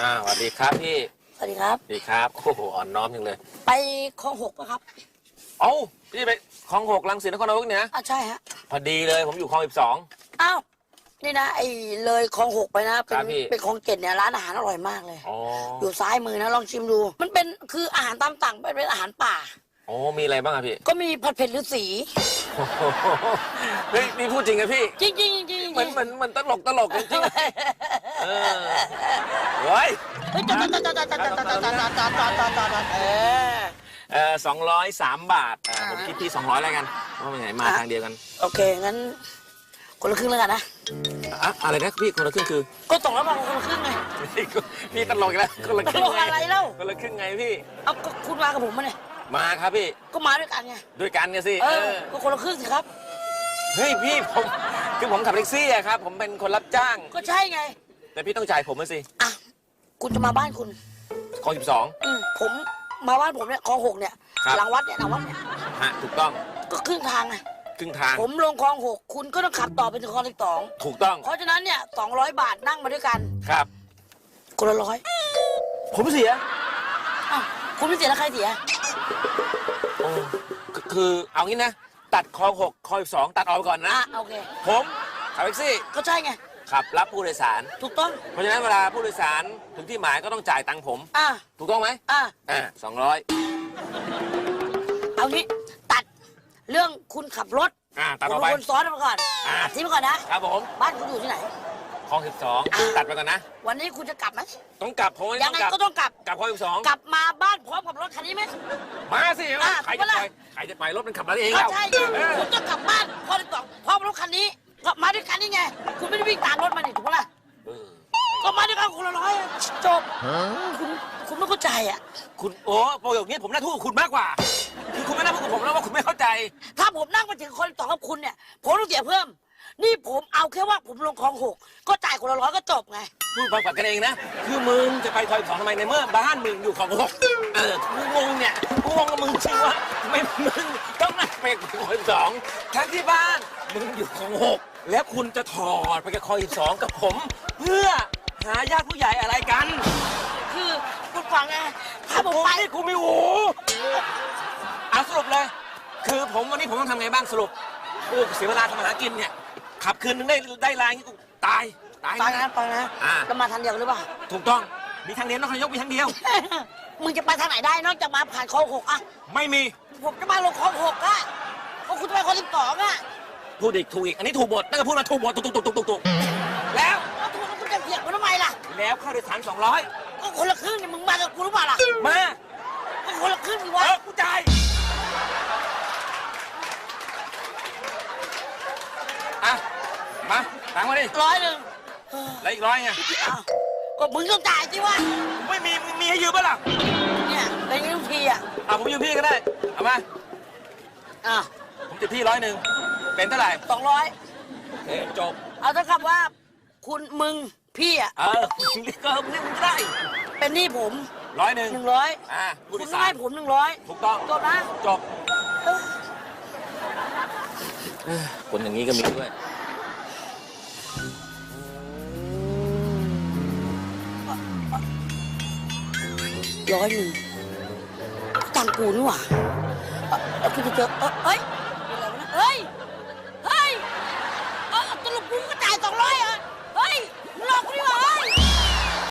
อ่าสวัสดีครับพี่สวัสดีครับ สวัสดีครับโอ้โหอ่อนน้อมจังเลย ไปคลองหกปะครับเอ้าพี่ไปคลองหกลังสิตนครนายกเนี่ยนะอะใช่ฮะพอดีเลยผมอยู่คลองสิบสอง อ้าวนี่นะไอ้เลยคลองหกไปนะเป็ครันบพี่ เป็นคลองเจ็ดเนี่ยร้านอาหารอร่อยมากเลย อ๋ออยู่ซ้ายมือนะลองชิมดู มันเป็นคืออาหารตามสั่งเป็นเป็นอาหารป่า โอ้มีอะไรบ้างอะพี่ก็มีผัดเผ็ดฤาษีโอ้โหเฮ้ยนี่พูดจริงอะพี่ จริงจริงจริงจริงเหมือนเหมือนเหมันตลกตลกจริงๆ เออเฮ้ยเฮ้ยจอดจอดจอดจอดจอดจอดจอดจอดจอดจอดจอดจอดจอดเออเออสองร้อยสามบาทอ่าผมคิดพี่สองร้อยแล้วกันว่ามันไหนมาทางเดียวกันโอเคงั้น คนละครึ่งแล้วกันนะอะอะไรนะพี่คนละครึ่งคือ ก็ตกแล้วมาคนละครึ่งไงพี่ตลกอีกแล้วคนละครึ่ลงกอะไรเล่าคนละครึ่งไงพี่ เอาก็คุณมากับผมมาเนี่ยมาครับพี่ก็มาด้วยกันไงด้วยกันเนี่ยสิเอเอออก็คนละครึ่งสิครับ เฮ้ยพี่ผมคือผมขับแท็กซี่อะครับ ผมเป็นคนรับจ้าง ก็ใช่ไง แต่พี่ต้องจ่ายผมมาสิ อะคุณจะมาบ้านคุณคลองสิบสองอืมผมมาบ้านผมเนี่ยคลองหกเนี่ย ครับ หลังวัดเนี่ยหลังวัดเนี่ยฮะถูกต้องก็ครึ่งทางไงครึ่งทางผมลงคลองหกคุณก็ต้องขับต่อไปถึงคลองสิบสองถูกต้องเพราะฉะนั้นเนี่ยสองร้อยบาทนั่งมาด้วยกันครับ คนละร้อยผมเสียอ้าวคุณไม่เสียแล้วใครเสียโอ้คือคือเอางี้นะ ตัดคลองหกคลองสิบสองตัดออกไปก่อนนะ อะโอเค ผมขับแท็กซี่ก็ใช่ไง ขับรับผู้โดยสาร ถูกต้อง เพราะฉะนั้นเวลาผู้โดยสารถึงที่หมายก็ต้องจ่ายตังค์ผม อะถูกต้องไหมอะอ่าสองร้อยเอางี้ตัดเรื่องคุณขับรถอ่าตัดคุอณอกไปเป็นคนซ้อนมาก่อนอะ ตัดทิ้งไปก่อนนะครับผมบ้านคุณอยู่ที่ไหน คลองสิบสองตัดไปก่อนนะ วันนี้คุณจะกลับไหมต้องกลับผมไม่ยัต้งองไงกลับก็ต้องกลับ กลับคลองสิบสองกลับมาบ้านพร้อมกับรถคันนี้ไหม มาสิอะใครถูจะกปะไปล่ะ ใครจะไปรถมันขับมาเองก็แล้วใช่ไงเออคุณจะกลับบ้านพร้อมกับพร้อมรถคันนี้ ก็มาด้วยกันนี่ไง คุณไม่ได้วิ่งตามรถมานี่ถูกปะล่ะเออก็มาด้วยกันคนละร้อยอะจบ คุณคุณไม่เข้าใจอะ คุณโอ้ประโยคนี้ผมน่าทูดกับคุณมากกว่า คือคุณไม่น่าพูดกับผมแล้วว่าคุณไม่เข้าใจ ถ้าผมนั่งมาถึงคนต่อกับคุณเนี่ย ผมต้องเสียเพิ่ม นี่ผมเอาแค่ว่าผมลงคลองหกก็จ่ายคนละร้อยก็จบไง พูดฟังฝันกันเองนะ คือมึงจะไปคอยสองทำไมในเมื่อบ้านมึงอยู่ของหกเออกูงงเนี่ยกูงงกับมึงจริงว่าทำไมมึงต้องนั่งไปคอยสองทั้งที่บ้านมึงอยู่ของหก แล้วคุณจะถอดไปกับคอยสองกับผม เพื่อหาญาติผู้ใหญ่อะไรกันคือคุณฟังไงถ้าผมไปนี่กูไม่หูเอาสรุปเลย คือผมวันนี้ผมต้องทำไงบ้างสรุปกูเสียเวลาทำมาหากินเนี่ย ขับคืนนึงได้ได้ลายงี้กูตาย ตายฟังนะนะ ฟังนะอ่า จะมาทันเดียวหรือเปล่า ถูกต้อง มีทางเดียวนครนายกมีทางเดียว มึงจะไปทางไหนได้นอกจากมาผ่านคลองหกอะไม่มี ผมจะมาลงคลองหกอะเพราะคุณจะไปคลองสิบสองอะ พูดอีกถูกอีก อันนี้ถูกหมดนั่นก็พูดมาถูกหมดถูกถูกถูกถูกถูกถูกแล้ว แล้วถูกแล้วคุณจะเถียงผมทำไมล่ะแล้วค่าโดยสารสองร้อยก็คนละครึ่งนี่มึงมากับกูหรือเปล่าล่ะมาก็คนละครึ่งดิเอวะอกูจ่ายอะมาตังค์มาดิร้อยหนึ่งแล้วอีกร้อยไงอ้าวก็มึงต้องจ่ายสิวะไม่มีมึงมีให้ยืมปะล่ะเนี่ยเป็นทุกทีอะอะผมยืมพี่ก็ได้เอามาอะผมจะพี่ร้อยหนึ่ง เป็นเท่าไหร่สองร้อยเอ้ยจบ เอาเท่ากับว่า คุณมึงพี่อะเออนี่ก็นี่มึงก็ได้เป็นหนี้ผมร้อยหนึ่งหนึ่งร้อยอ่าคุผู้ณโดยต้อสางรให้ผมหนึ่งร้อยถูกต้องจบนะจบเอ้ยคนอย่างนี้ก็มีด้วย ร้อยหนึ่งตังค์กูนี่หว่าเอ่อเอ่อคุณจะเจอเอ้ยเอ้ย